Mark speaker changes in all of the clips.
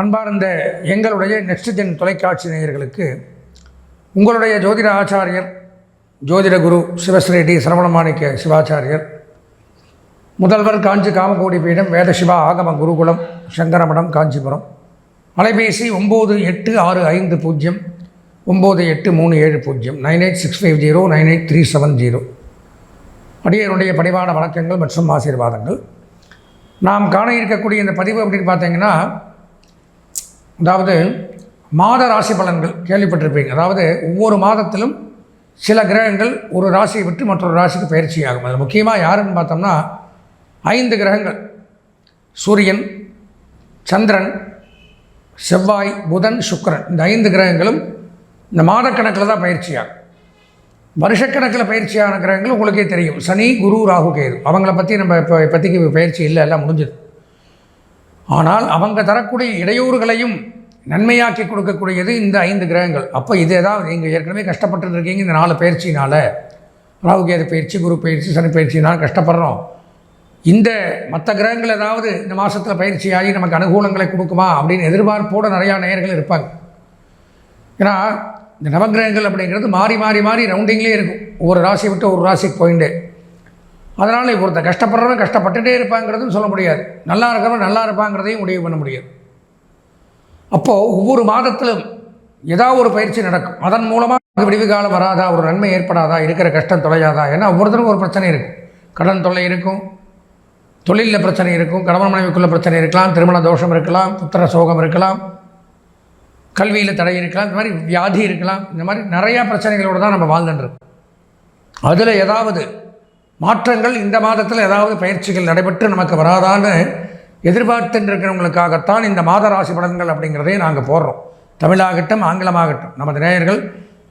Speaker 1: அன்பார்ந்த எங்களுடைய next gen தொலைக்காட்சி நேயர்களுக்கு உங்களுடைய ஜோதிட ஆச்சாரியர் ஜோதிட குரு சிவஸ்ரீ சரவணமாணிக்க சிவாச்சாரியர் முதல்வர் காஞ்சி காமகோடி பீடம் வேதசிவா ஆகம குருகுலம் சங்கரமடம் காஞ்சிபுரம் அலைபேசி ஒம்பது எட்டு ஆறு ஐந்து பூஜ்ஜியம் ஒம்பது எட்டு மூணு ஏழு பூஜ்ஜியம் nine eight six five zero nine eight three seven zero. அடியருடைய பணிவான வணக்கங்கள் மற்றும் ஆசீர்வாதங்கள். நாம் காண இருக்கக்கூடிய இந்த பதிவு அப்படின்னு பார்த்தீங்கன்னா அதாவது மாத ராசி பலன்கள் கேள்விப்பட்டிருப்பீங்க. அதாவது ஒவ்வொரு மாதத்திலும் சில கிரகங்கள் ஒரு ராசியை விட்டு மற்றொரு ராசிக்கு பயிற்சி ஆகும் அதில் முக்கியமாக யாருன்னு பார்த்தோம்னா ஐந்து கிரகங்கள். சூரியன் சந்திரன் செவ்வாய் புதன் சுக்கிரன். இந்த ஐந்து கிரகங்களும் இந்த மாதக்கணக்கில் தான் பயிற்சியாகும். வருஷக்கணக்கில் பயிற்சியான கிரகங்கள் உங்களுக்கே தெரியும். சனி குரு ராகு கேது. அவங்கள பற்றி நம்ம இப்போ இப்போதைக்கு பயிற்சி இல்லை எல்லாம் முடிஞ்சது. ஆனால் அவங்க தரக்கூடிய இடையூறுகளையும் நன்மையாக்கி கொடுக்கக்கூடியது இந்த ஐந்து கிரகங்கள். அப்போ இது ஏதாவது நீங்கள் ஏற்கனவே கஷ்டப்பட்டு இருக்கீங்க இந்த நாலு பயிற்சினால் ராகுகேது பயிற்சி குரு பயிற்சி சனி பயிற்சினால் கஷ்டப்படுறோம். இந்த மற்ற கிரகங்கள் ஏதாவது இந்த மாதத்தில் பயிற்சி ஆகி நமக்கு அனுகூலங்களை கொடுக்குமா அப்படின்னு எதிர்பார்ப்போடு நிறையா நேயர்கள் இருப்பாங்க. ஏன்னா இந்த நவகிரகங்கள் அப்படிங்கிறது மாறி மாறி மாறி ரவுண்டிங்லேயே இருக்கும். ஒவ்வொரு ராசியை விட்டு ஒரு ராசிக்கு போயிட்டு. அதனால் ஒருத்தர் கஷ்டப்படுறவன் கஷ்டப்பட்டுட்டே இருப்பாங்கிறதும் சொல்ல முடியாது. நல்லா இருக்கிறவன் நல்லா இருப்பாங்கிறதையும் முடிவு பண்ண முடியாது. அப்போது ஒவ்வொரு மாதத்திலும் ஏதாவது ஒரு பயிற்சி நடக்கும். அதன் மூலமாக விடிவு காலம் வராதா? ஒரு நன்மை ஏற்படாதா? இருக்கிற கஷ்டம் தொலையாதா? ஏன்னா ஒவ்வொருத்தருக்கும் ஒரு பிரச்சனை இருக்கும். கடன் தொல்லை இருக்கும். தொழிலில் பிரச்சனை இருக்கும். கணவன் மனைவிக்குள்ள பிரச்சனை இருக்கலாம். திருமண தோஷம் இருக்கலாம். புத்திர சோகம் இருக்கலாம். கல்வியில் தடை இருக்கலாம். இந்த மாதிரி வியாதி இருக்கலாம். இந்த மாதிரி நிறையா பிரச்சனைகளோடு தான் நம்ம வாழ்ந்துட்டுருக்கோம். அதில் ஏதாவது மாற்றங்கள் இந்த மாதத்தில் ஏதாவது பயிற்சிகள் நடைபெற்று நமக்கு வராதான்னு எதிர்பார்த்துருக்கிறவங்களுக்காகத்தான் இந்த மாத ராசி பலன்கள் அப்படிங்கிறதே நாங்கள் போடுறோம். தமிழாகட்டும் ஆங்கிலமாகட்டும். நமது நேயர்கள்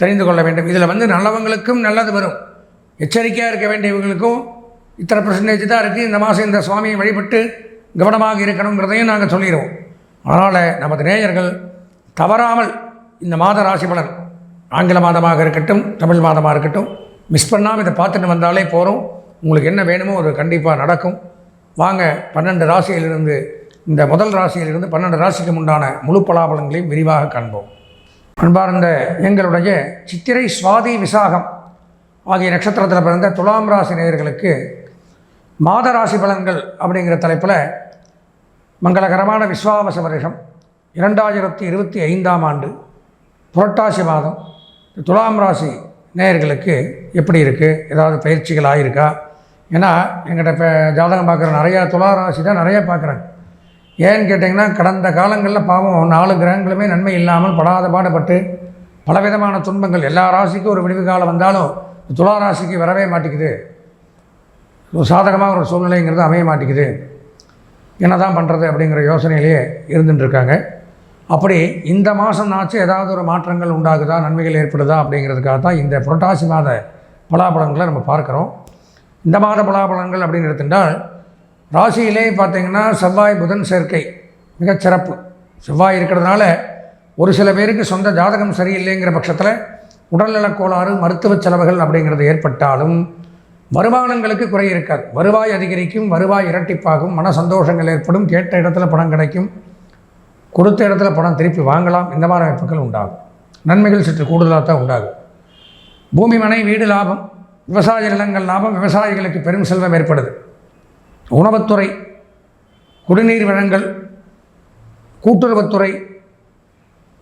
Speaker 1: தெரிந்து கொள்ள வேண்டும். இதில் வந்து நல்லவங்களுக்கும் நல்லது வரும். எச்சரிக்கையாக இருக்க வேண்டியவங்களுக்கும் இத்தனை பர்சன்டேஜ் தான் இருக்குது இந்த மாதம் இந்த சுவாமியை வழிபட்டு கவனமாக இருக்கணுங்கிறதையும் நாங்கள் சொல்லிடுவோம். அதனால் நமது நேயர்கள் தவறாமல் இந்த மாத ராசி பலன் ஆங்கில மாதமாக இருக்கட்டும் தமிழ் மாதமாக இருக்கட்டும் மிஸ் பண்ணாமல் இதை பார்த்துட்டு வந்தாலே போகிறோம் உங்களுக்கு என்ன வேணுமோ அது கண்டிப்பாக நடக்கும். வாங்க பன்னெண்டு ராசியிலிருந்து இந்த முதல் ராசியிலிருந்து பன்னெண்டு ராசிக்கு உண்டான முழு பலாபலங்களையும் விரிவாக காண்போம். அன்பார்ந்த எங்களுடைய சித்திரை சுவாதி விசாகம் ஆகிய நட்சத்திரத்தில் பிறந்த துலாம் ராசி நேயர்களுக்கு மாத ராசி பலன்கள் அப்படிங்கிற தலைப்பில் மங்களகரமான விஸ்வாவச வருஷம் இரண்டாயிரத்தி இருபத்தி ஐந்தாம் ஆண்டு புரட்டாசி மாதம். துலாம் ராசி நேயர்களுக்கு எப்படி இருக்குது ஏதாவது பயிற்சிகள் ஆகியிருக்கா ஏன்னா எங்கிட்ட இப்போ ஜாதகம் பார்க்குற நிறையா துலா ராசி தான் நிறையா பார்க்குறாங்க. ஏன்னு கேட்டிங்கன்னா கடந்த காலங்களில் பாவம் நாலு கிரகங்களுமே நன்மை இல்லாமல் படாத பாடுபட்டு பலவிதமான துன்பங்கள் எல்லா ராசிக்கும் ஒரு விடிவு காலம் வந்தாலும் துலா ராசிக்கு வரவே மாட்டேங்குது. ஒரு சாதகமாக ஒரு சூழ்நிலைங்கிறது அமைய மாட்டேங்குது. என்ன தான் பண்ணுறது அப்படிங்கிற யோசனையிலேயே இருந்துட்டுருக்காங்க. அப்படி இந்த மாதம் ஆச்சு ஏதாவது ஒரு மாற்றங்கள் உண்டாகுதா நன்மைகள் ஏற்படுதா அப்படிங்கிறதுக்காக தான் இந்த புரட்டாசி மாத பலாபலங்களை நம்ம பார்க்குறோம். இந்த மாத பலாபலன்கள் அப்படின்னு எடுத்துட்டால் ராசியிலே பார்த்திங்கன்னா செவ்வாய் புதன் சேர்க்கை மிகச்சிறப்பு செவ்வாய் இருக்கிறதுனால ஒரு சில பேருக்கு சொந்த ஜாதகம் சரியில்லைங்கிற பட்சத்தில் உடல்நலக் கோளாறு மருத்துவ செலவுகள் அப்படிங்கிறது ஏற்பட்டாலும் வருமானங்களுக்கு குறை இருக்காது. வருவாய் அதிகரிக்கும் வருவாய் இரட்டிப்பாகும் மன சந்தோஷங்கள் ஏற்படும் கேட்ட இடத்துல பணம் கிடைக்கும் கொடுத்த இடத்துல பணம் திருப்பி வாங்கலாம். இந்த மாதிரி வாய்ப்புகள் உண்டாகும். நன்மைகள் சற்று கூடுதலாக தான் உண்டாகும். பூமி மனை வீடு லாபம் விவசாய நிலங்கள் லாபம் விவசாயிகளுக்கு பெரும் செல்வம் ஏற்படுது. உணவுத்துறை குடிநீர் வழங்கல் கூட்டுறவுத்துறை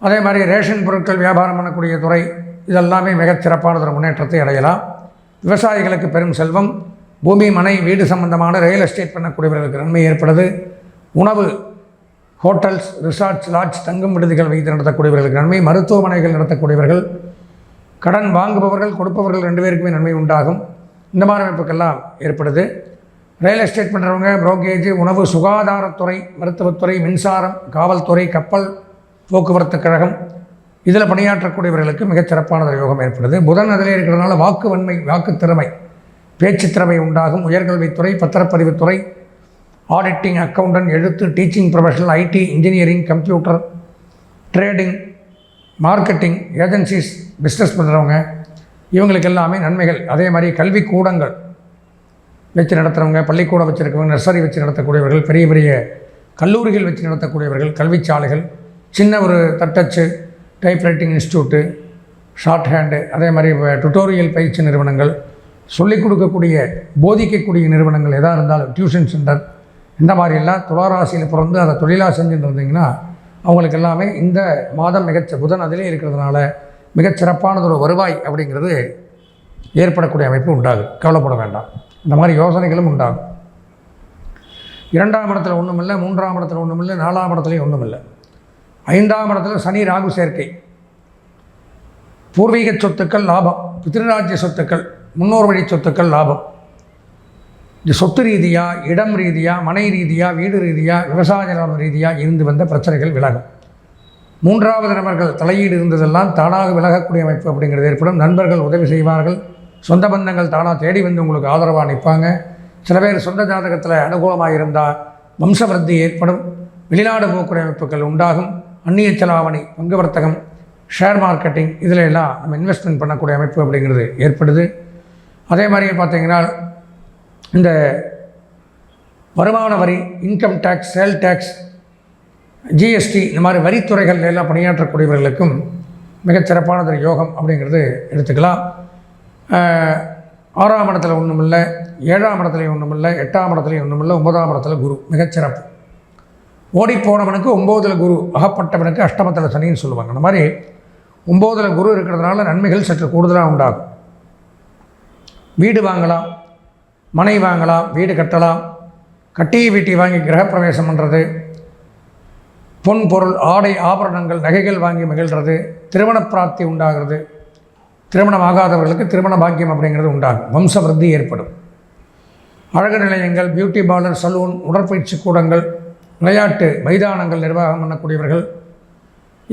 Speaker 1: அதே மாதிரி ரேஷன் பொருட்கள் வியாபாரம் பண்ணக்கூடிய துறை இதெல்லாமே மிகச் சிறப்பானதொரு முன்னேற்றத்தை அடையலாம். விவசாயிகளுக்கு பெரும் செல்வம் பூமி மனை வீடு சம்பந்தமான ரியல் எஸ்டேட் பண்ணக்கூடியவர்களுக்கு நன்மை ஏற்படுது. உணவு ஹோட்டல்ஸ் ரிசார்ட்ஸ் லாட்ஜ் தங்கும் விடுதிகள் வைத்து நடத்தக்கூடியவர்களுக்கு நன்மை மருத்துவமனைகள் நடத்தக்கூடியவர்கள் கடன் வாங்குபவர்கள் கொடுப்பவர்கள் ரெண்டு பேருக்குமே நன்மை உண்டாகும். இந்த மாதிரி அமைப்புக்கெல்லாம் ஏற்படுது. ரியல் எஸ்டேட் பண்ணுறவங்க புரோக்கேஜ் உணவு சுகாதாரத்துறை மருத்துவத்துறை மின்சாரம் காவல்துறை கப்பல் போக்குவரத்து கழகம் இதில் பணியாற்றக்கூடியவர்களுக்கு மிகச்சிறப்பான யோகம் ஏற்படுது. புதன் அதிலே இருக்கிறதுனால வாக்கு வன்மை வாக்கு திறமை பேச்சு திறமை உண்டாகும் உயர்கல்வித்துறை பத்திரப்பதிவுத்துறை ஆடிட்டிங் அக்கௌண்டன்ட் எழுத்து teaching professional IT engineering computer trading marketing agencies business பண்ணுறவங்க இவங்களுக்கு எல்லாமே நன்மைகள். அதே மாதிரி கல்வி கூடங்கள் வச்சு நடத்துகிறவங்க பள்ளிக்கூடம் வச்சுருக்கவங்க நர்சரி வச்சு நடத்தக்கூடியவர்கள் பெரிய பெரிய கல்லூரிகள் வச்சு நடத்தக்கூடியவர்கள் கல்விச்சாலைகள் சின்ன ஒரு தட்டச்சு டைப்ரைட்டிங் இன்ஸ்டியூட்டு ஷார்ட் ஹேண்டு அதே மாதிரி டுட்டோரியல் பயிற்சி நிறுவனங்கள் சொல்லிக் கொடுக்கக்கூடிய போதிக்கக்கூடிய நிறுவனங்கள் எதாக இருந்தாலும் டியூஷன் சென்டர் இந்த மாதிரியெல்லாம் துளாராசியில் பிறந்து அதை தொழிலாக செஞ்சுட்டு இருந்தீங்கன்னா அவங்களுக்கு எல்லாமே இந்த மாதம் மிகச்ச புதன் அதிலே இருக்கிறதுனால மிகச்சிறப்பானது ஒரு வருவாய் அப்படிங்கிறது ஏற்படக்கூடிய அமைப்பு உண்டாகும் கவலைப்பட வேண்டாம். இந்த மாதிரி யோசனைகளும் உண்டாகும். இரண்டாம் இடத்துல ஒன்றும் இல்லை மூன்றாம் இடத்துல ஒன்றும் இல்லை நாலாம் இடத்துலையும் ஒன்றும் இல்லை. ஐந்தாம் இடத்துல சனி ராகு சேர்க்கை. பூர்வீக சொத்துக்கள் லாபம் பித்ருராஜ்ய சொத்துக்கள் முன்னோர் வழி சொத்துக்கள் லாபம். இந்த சொத்து ரீதியாக இடம் ரீதியாக மனை ரீதியாக வீடு ரீதியாக விவசாய நிலம் ரீதியாக இருந்து வந்த பிரச்சனைகள் விலகும். மூன்றாவது நபர்கள் தலையீடு இருந்ததெல்லாம் தானாக விலகக்கூடிய அமைப்பு அப்படிங்கிறது ஏற்படும். நண்பர்கள் உதவி செய்வார்கள். சொந்த பந்தங்கள் தானாக தேடி வந்து உங்களுக்கு ஆதரவாக நிற்பாங்க. சில பேர் சொந்த ஜாதகத்தில் அனுகூலமாக இருந்தால் வம்சவருத்தி ஏற்படும். வெளிநாடு போக்குடைய அமைப்புகள் உண்டாகும். அந்நிய செலாவணி பங்கு வர்த்தகம் ஷேர் மார்க்கெட்டிங் இதில் எல்லாம் நம்ம இன்வெஸ்ட்மெண்ட் பண்ணக்கூடிய அமைப்பு அப்படிங்கிறது ஏற்படுது. அதே மாதிரி பார்த்தீங்கன்னா இந்த வருமான வரி income tax sale tax GST இந்த மாதிரி வரித்துறைகள் எல்லாம் பணியாற்றக்கூடியவர்களுக்கும் மிகச்சிறப்பானது யோகம் அப்படிங்கிறது எடுத்துக்கலாம். ஆறாம் இடத்துல ஒன்றும் இல்லை ஏழாம் இடத்துலையும் ஒன்றும் இல்லை எட்டாம் இடத்துலையும் ஒன்றும் இல்லை ஒன்பதாம் இடத்துல குரு மிகச்சிறப்பு ஓடிப்போனவனுக்கு ஒம்போதில் குரு அகப்பட்டவனுக்கு அஷ்டமத்தில் சனின்னு சொல்லுவாங்க. அந்த மாதிரி ஒம்போதில் குரு இருக்கிறதுனால நன்மைகள் சற்று கூடுதலாக உண்டாகும். வீடு வாங்கலாம் மனை வாங்கலாம் வீடு கட்டலாம். கட்டியை வீட்டை வாங்கி கிரகப்பிரவேசம் பண்ணுறது பொன் பொருள் ஆடை ஆபரணங்கள் நகைகள் வாங்கி மகிழ்கிறது திருமண பிராப்தி உண்டாகிறது. திருமணம் ஆகாதவர்களுக்கு திருமண பாக்கியம் அப்படிங்கிறது உண்டாகும். வம்சவருத்தி ஏற்படும். அழகு நிலையங்கள் பியூட்டி பார்லர் சலூன் உடற்பயிற்சி கூடங்கள் விளையாட்டு மைதானங்கள் நிர்வாகம் பண்ணக்கூடியவர்கள்.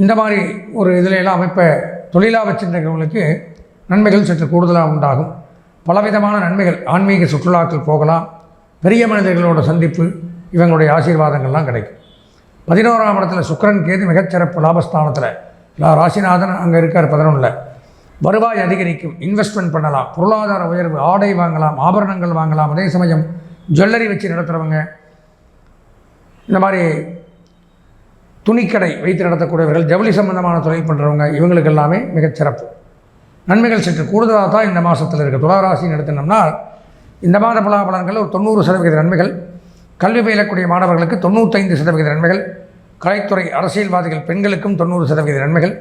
Speaker 1: இந்த மாதிரி ஒரு இதிலெல்லாம் அமைப்பை தொழிலாக வச்சிருந்தவங்களுக்கு நன்மைகள் சற்று கூடுதலாக உண்டாகும். பலவிதமான நன்மைகள் ஆன்மீக சுற்றுலாக்கள் போகலாம் பெரிய மனிதர்களோட சந்திப்பு இவங்களுடைய ஆசீர்வாதங்கள்லாம் கிடைக்கும். பதினோராம் இடத்துல சுக்கரன் கேது மிகச்சிறப்பு லாபஸ்தானத்தில். லா- ராசிநாதன் அங்கே இருக்கார் பதினொன்றில் வருவாய் அதிகரிக்கும் இன்வெஸ்ட்மெண்ட் பண்ணலாம் பொருளாதார உயர்வு ஆடை வாங்கலாம் ஆபரணங்கள் வாங்கலாம் அதே சமயம் ஜுவல்லரி வச்சு நடத்துகிறவங்க இந்த மாதிரி துணிக்கடை வைத்து நடத்தக்கூடியவர்கள் ஜவுளி சம்பந்தமான தொழில் பண்ணுறவங்க இவங்களுக்கு எல்லாமே மிகச்சிறப்பு. நன்மைகள் சற்று கூடுதலாக தான் இந்த மாதத்தில் இருக்குது துளாராசின்னு எடுத்துனோம்னா இந்த மாத பலாபலன்கள் ஒரு தொண்ணூறு சதவிகித நன்மைகள் கல்வி பயிலக்கூடிய மாணவர்களுக்கு தொண்ணூத்தைந்து சதவிகித நன்மைகள் கலைத்துறை அரசியல்வாதிகள் பெண்களுக்கும் தொண்ணூறு சதவிகித நன்மைகள்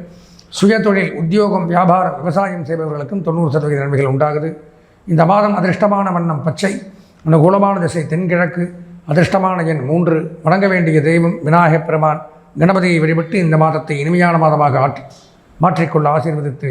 Speaker 1: சுயதொழில் உத்தியோகம் வியாபாரம் விவசாயம் செய்பவர்களுக்கும் தொண்ணூறு சதவிகித நன்மைகள் உண்டாகுது. இந்த மாதம் அதிர்ஷ்டமான வண்ணம் பச்சை அனுகூலமான திசை தென்கிழக்கு அதிர்ஷ்டமான எண் மூன்று வணங்க வேண்டிய தெய்வம் விநாயகப் பெருமான் கணபதியை வழிபட்டு இந்த மாதத்தை இனிமையான மாதமாக ஆற்றி மாற்றிக்கொள்ள ஆசீர்வதித்து